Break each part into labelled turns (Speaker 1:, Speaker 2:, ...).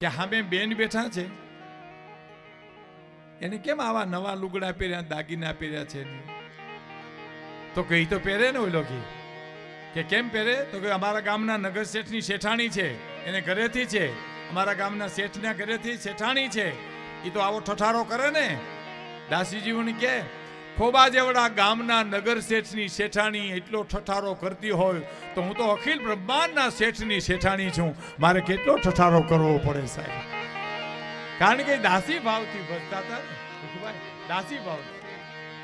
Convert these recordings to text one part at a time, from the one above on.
Speaker 1: કે હામે બેન બેઠા છે. એને કેમ આવા નવા લુગડા પહેર્યા, દાગીના પહેર્યા છે? તો કઈ તો પહેરે ને ઓલો કે કે કેમ પહેરે? તો કે અમારા ગામના નગર શેઠની શેઠાણી છે. એને ઘરેથી છે. અમારા ગામના શેઠના ઘરેથી શેઠાણી છે. એ તો આવો ઠઠારો કરે ને. દાસીજી મને કે ખોબા જેવડા ગામના નગર શેઠની શેઠાણી એટલો ઠઠારો કરતી હોય તો હું તો અખિલ બ્રહ્માંડના શેઠની શેઠાણી છું. મારે કેટલો ઠઠારો કરવો પડે સાહેબ? કારણ કે દાસી ભાવથી ભજતા હતા દાસી ભાવ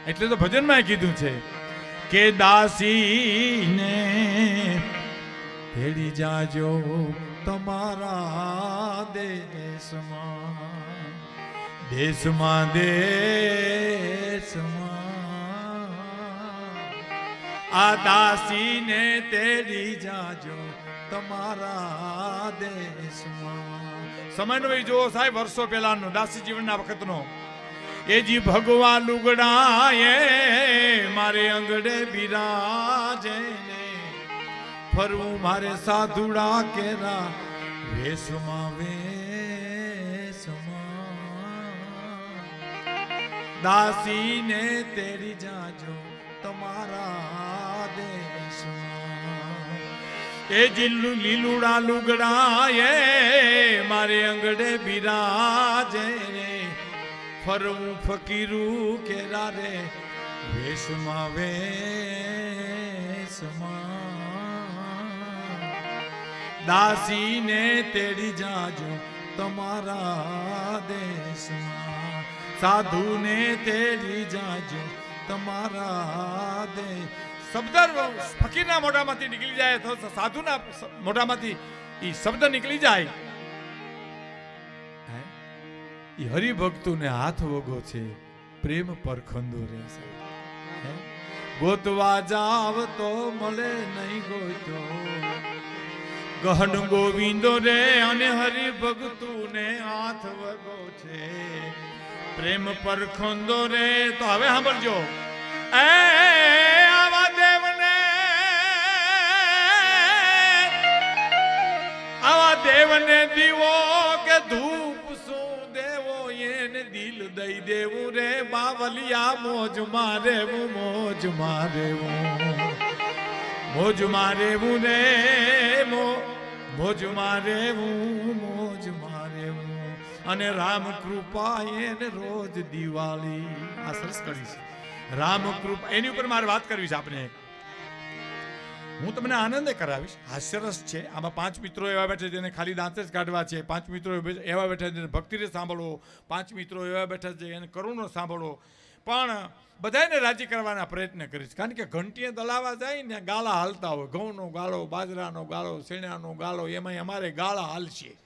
Speaker 1: એટલે તો ભજનમાં કીધું છે કે દાસીને ભેળી જાજો તમારા દેશમાં દેશમાં દેશમાં આ દાસીને તેડી જાજો તમારા દેશમાં. એ જુઓ સાહેબ, વર્ષો પહેલાનો દાસી જીવનના વખતનો. એ જી ભગવા લુગડા એ મારે અંગડે બિરાજે ને. ફરવું મારે સાધુડા કેરા વેશમાં વેશમાં. દાસીને તેરી જાજો તમારા એ જીલું લીલુડા લુગડા એ મારે અંગડે બિરાજે રે. ફરવું ફકીરું કેરા રે, વેશમાં વેશમાં. દાસીને તેડી જાજો તમારા દેશમાં. સાધુને તેડી જાજો તમારા દે શબ્દ ફકીરના મોઢામાંથી નીકળી જાય તો સાધુના મોઢામાંથી એ શબ્દ નીકળી જાય. એ હરિભક્તોને હાથ વગો છે, પ્રેમ પર ખંદો રે છે હે? ગોતવા જાવ તો મળે નહીં ગોતો ગહન ગોવિંદો રે અને હરિભક્તુને હાથ વગો છે. પ્રેમ પરખંદો રે. તો હવે સાંભળજો. એ દેવને દીવો કે ધૂપ શું દેવો એને દિલ દઈ દેવું રે બાવલિયા, મોજ મારેવું મોજ મારેવું. મોજ મારેવું રે, મો, મોજ મારેવું મોજ મારેવું. અને રામ કૃપા એને રોજ દિવાળી. આ સરસ કરી છે. રામ કૃપા, એની ઉપર મારે વાત કરવી છે આપણે હું તમને આનંદે કરાવીશ. હાસ્યરસ છે. આમાં પાંચ મિત્રો એવા બેઠા જેને ખાલી દાંત જ કાઢવા છે. પાંચ મિત્રો એવા બેઠા જેને ભક્તિને સાંભળવો. પાંચ મિત્રો એવા બેઠા છે એને કરુણો સાંભળવો. પણ બધાને રાજી કરવાના પ્રયત્ન કરીશ. કારણ કે ઘંટીએ દલાવા જાય ને ગાળા હાલતા હોય. ઘઉંનો ગાળો, બાજરાનો ગાળો, શેણાનો ગાળો, એમાંય અમારે ગાળા હાલશે.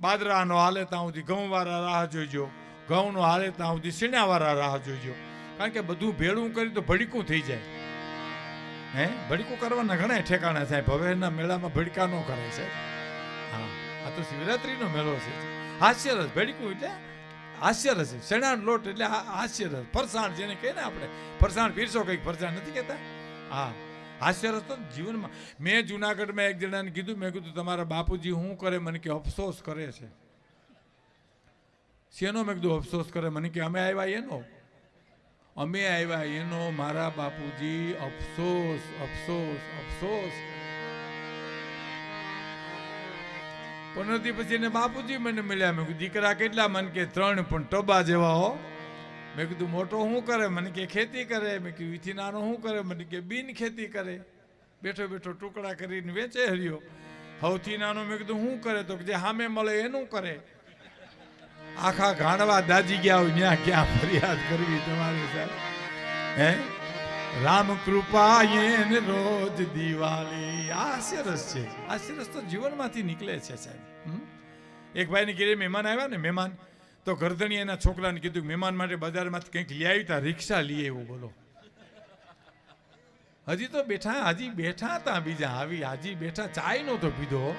Speaker 1: બાજરાનો હાલે ત્યાં સુધી ઘઉંવાળા રાહ જોઈજો ઘઉંનો હાલે ત્યાં સુધી શેણાવાળા રાહ જોઈજો કારણ કે બધું ભેળું કરી તો ભડીકું થઈ જાય. હે? ભડકું કરવાના ઘણા ઠેકાણા સાહેબ હવે એના મેળામાં ભડકા ન કરે છે હા, આ તો શિવરાત્રીનો મેળો છે. હાસ્યરસ, ભડીકું એટલે હાસ્યરસ. છે શેણાનો લોટ એટલે હાસ્યરસ. ફરસાણ જેને કહે ને આપણે. ફરસાણ પીરસો કંઈક ફરસાણ, નથી કહેતા? હા, હાસ્યરસ તો જીવનમાં. મેં જુનાગઢમાં એક જણાને કીધું, મેં કીધું, તમારા બાપુજી શું કરે? મને કે અફસોસ કરે છે. શેનો મેં કીધું, અફસોસ કરે? મને કે અમે આવ્યા એનો. અમે આવ્યા એનો મારા બાપુજી, અફસોસ અફસોસ અફસોસ. પનોતી પછી એને બાપુજી મને મળ્યા. મેં કીધું, દીકરા કેટલા? મને કે, ત્રણ પણ ટબા જેવા હો. મેં કીધું, મોટો શું કરે? મને કે, ખેતી કરે. મેં કીધું વીથી નાનો શું કરે? મને કે, બિન ખેતી કરે. બેઠો બેઠો ટુકડા કરીને વેચે હર્યો સૌથી નાનો મેં કીધું શું કરે? તો જે સામે મળે એનું કરે. આખા ગાંડવા દાજી ગયા હોય ત્યાં ક્યાં ફરિયાદ કરવી તમારી, સાહેબ? હે? રામ કૃપા એને રોજ દિવાળી આ છે. હાસ્યરસ તો જીવનમાંથી નીકળે છે, સાહેબ? એક ભાઈને ઘેરે મહેમાન આવ્યા ને, મહેમાન. તો ગરદણી એના છોકરાને કીધું, મહેમાન માટે બજારમાંથી કંઈક લઈ આવી તા, રિક્ષા લઈ એવું બોલો. હજી તો બેઠા, હજી બેઠા હતા બીજા, આવી, હજી બેઠા, ચાય નહોતો પીધો.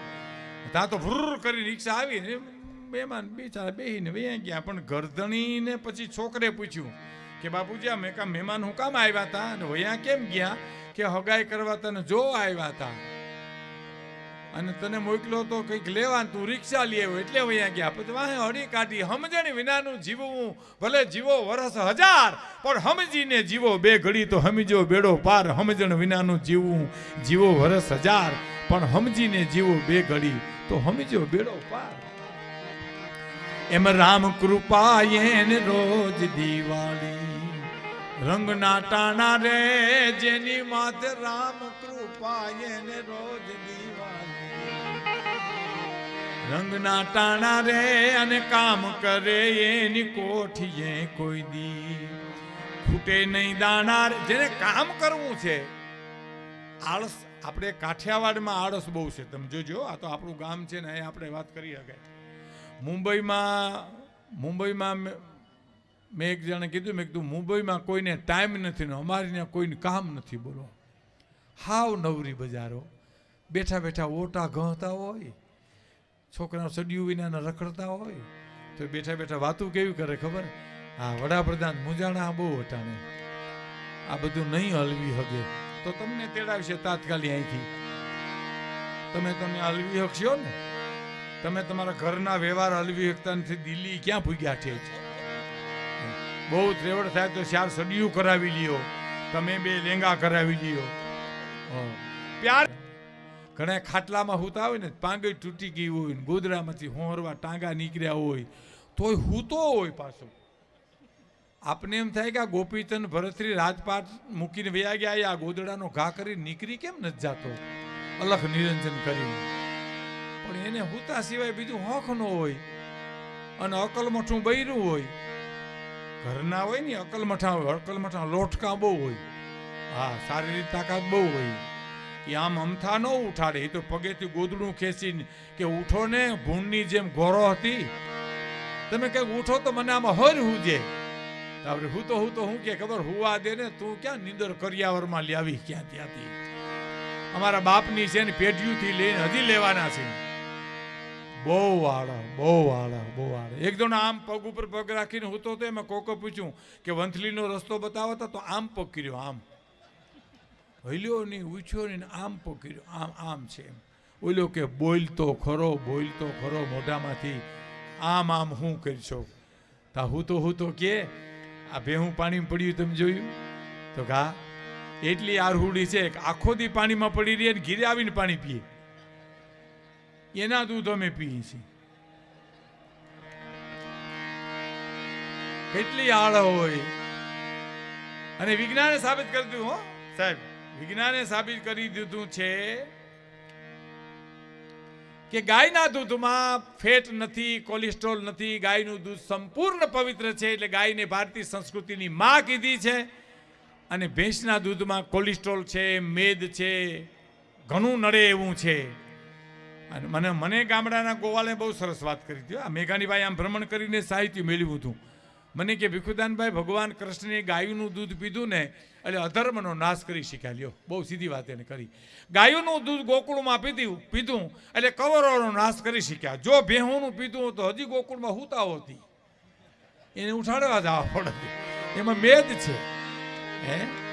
Speaker 1: ત્યાં તો ભૂર કરી રિક્ષા આવી ને મહેમાન બિચારા બેહીને વૈયા ગયા. પણ ગરદણીને પછી છોકરે પૂછ્યું કે, બાપુજી આ મેં કા મહેમાન હું કામ આવ્યા હતા અને વૈયા કેમ ગયા? કે હગાઈ કરવા તને જો આવ્યા હતા અને તને મોકલો તો કંઈક લેવા તું રિક્ષા લઈ આવ્યો. એટલે વયા ગયા. પછી વાહે હળી કાઢી. સમજણ વિનાનું જીવવું. ભલે જીવો વરસ હજાર, પણ સમજીને જીવો બે ઘડી તો સમજો બેડો પાર. સમજણ વિનાનું જીવવું. જીવો વરસ હજાર, પણ સમજીને જીવો બે ઘડી તો સમજો બેડો પાર. એમ રામ કૃપા એને રોજ દિવાળી. રંગ નાટાણા રે, જેની માથે રામ કૃપા એને રોજ દિવાળી. રંગ નાટાણા રે અને કામ કરે એની કોઠીએ કોઈ દી. ફૂટે નહીં દાણા જેને કામ કરવું છે. આળસ, આપણે કાઠિયાવાડમાં આળસ બહુ છે. તમે જોજો, આ તો આપણું ગામ છે ને, અહીંયા આપણે વાત કરી શકાય મુંબઈમાં મુંબઈમાં મેં- એક જણે કીધું, મેં કીધું, મુંબઈમાં કોઈને ટાઈમ નથી ને અમારે ત્યાં કોઈને કામ નથી બોલો. હાવ નવરી બજારો. બેઠા બેઠા ઓટા ઘહતા હોય, છોકરાઓ સડિયું વિનાના રખડતા હોય. તો બેઠા બેઠા વાતું કેવી કરે ખબર? હા વડાપ્રધાન મુંજાણા બહુ હટાણે આ બધું નહીં હલવી હગે. તો તમને તેડાવશે તાત્કાલિક અહીંથી. તમે તમે હલવી શકશો ને? તમે તમારા ઘરના વ્યવહાર હલવી શકતા નથી દિલ્હી ક્યાં ભૂગ્યા છે? બહુ ત્રેવડ થાય તો ચાર સડિયું કરાવી લ્યો. તમે બે લેંગા કરાવી લ્યો. પ્યાર. ઘણા ખાટલામાં હૂતા હોય ને, પાંગઈ તૂટી ગઈ હોય ને ગોદડામાંથી હોરવા ટાંગા નીકળ્યા હોય, તોય હૂતો હોય પાછો. આપને એમ થાય કે આ ગોપીચંદ ભરતરી રાજપાટ મૂકીને વયા ગયા, આ ગોદડાનો ઘા કરી નીકળી કેમ નથી જાતો? અલખ નિરંજન કરીને. પણ એને હૂતા સિવાય બીજું હોખ ન હોય. અને અકલમઠું બૈરું હોય. ઘરના હોય ને અકલમઠા અકલમઠા લોટકા બહુ હોય. હા શારીરિક તાકાત બહુ હોય. એ આમ અમથા ન ઉઠાડે. એ તો પગેથી ગોદડું ખેંચીને કે ઉઠો ને ભૂણની જેમ ઘોરો હતી. તમે કંઈક ઉઠો તો મને આમાં હર હુજે. આપણે હું તો હું તો હું કે, ખબર, હુવા દે ને, તું ક્યાં નિંદર કરિયાવરમાં લાવી ક્યાં ત્યાંથી? અમારા બાપની છે ને, પેઢીઓથી લઈને હજી લેવાના છે. બહુ આળા બહુ આળા બહુ આળા એક જણ આમ પગ ઉપર પગ રાખીને હું તો એમાં કોકો પૂછ્યું કે વંથલીનો રસ્તો બતાવો તો આમ પગ કર્યો આમ. હલ્યો નહીં, ઉછ્યો નહીં આમ પગ કર્યો આમ આમ છે એમ. ઓલ્યો કે બોલતો ખરો બોલતો ખરો મોઢામાંથી, આમ આમ હું કરશો? તા હું તો હું તો કે, આ ભેહું પાણીમાં પડ્યું તમે જોયું? તો ઘા એટલી આરહુડી છે આખો દી પાણીમાં પડી રહી ઘીરે આવીને પાણી પીએ. એના દૂધ અમે પીએ છીએ કેટલી આળ હોય અને વિજ્ઞાને સાબિત કરી દીધું હો સાહેબ વિજ્ઞાને સાબિત કરી દીધું છે કે ગાયના દૂધમાં ફેટ નથી કોલેસ્ટ્રોલ નથી ગાયનું દૂધ સંપૂર્ણ પવિત્ર છે એટલે ગાયને ભારતીય સંસ્કૃતિની માં કીધી છે અને ભેંસના દૂધમાં કોલેસ્ટ્રોલ છે મેદ છે ઘણું નડે એવું છે અને મને મને ગામડાના ગોવાલે બહુ સરસ વાત કરી હતી. આ મેઘાણીભાઈ આમ ભ્રમણ કરીને સાહિત્ય મેળવ્યું હતું. મને કે, ભીખુદાનભાઈ, ભગવાન કૃષ્ણે ગાયુંનું દૂધ પીધું ને, એટલે અધર્મનો નાશ કરી શીખ્યા લ્યો, બહુ સીધી વાત એને કરી. ગાયનું દૂધ ગોકુળમાં પીધું પીધું, એટલે કવરોનો નાશ કરી શીખ્યા જો ભેહુંનું પીધું તો હજી ગોકુળમાં હુતા હોતી એને ઉઠાડવા જવા પડે. એમાં મેદ છે. હે?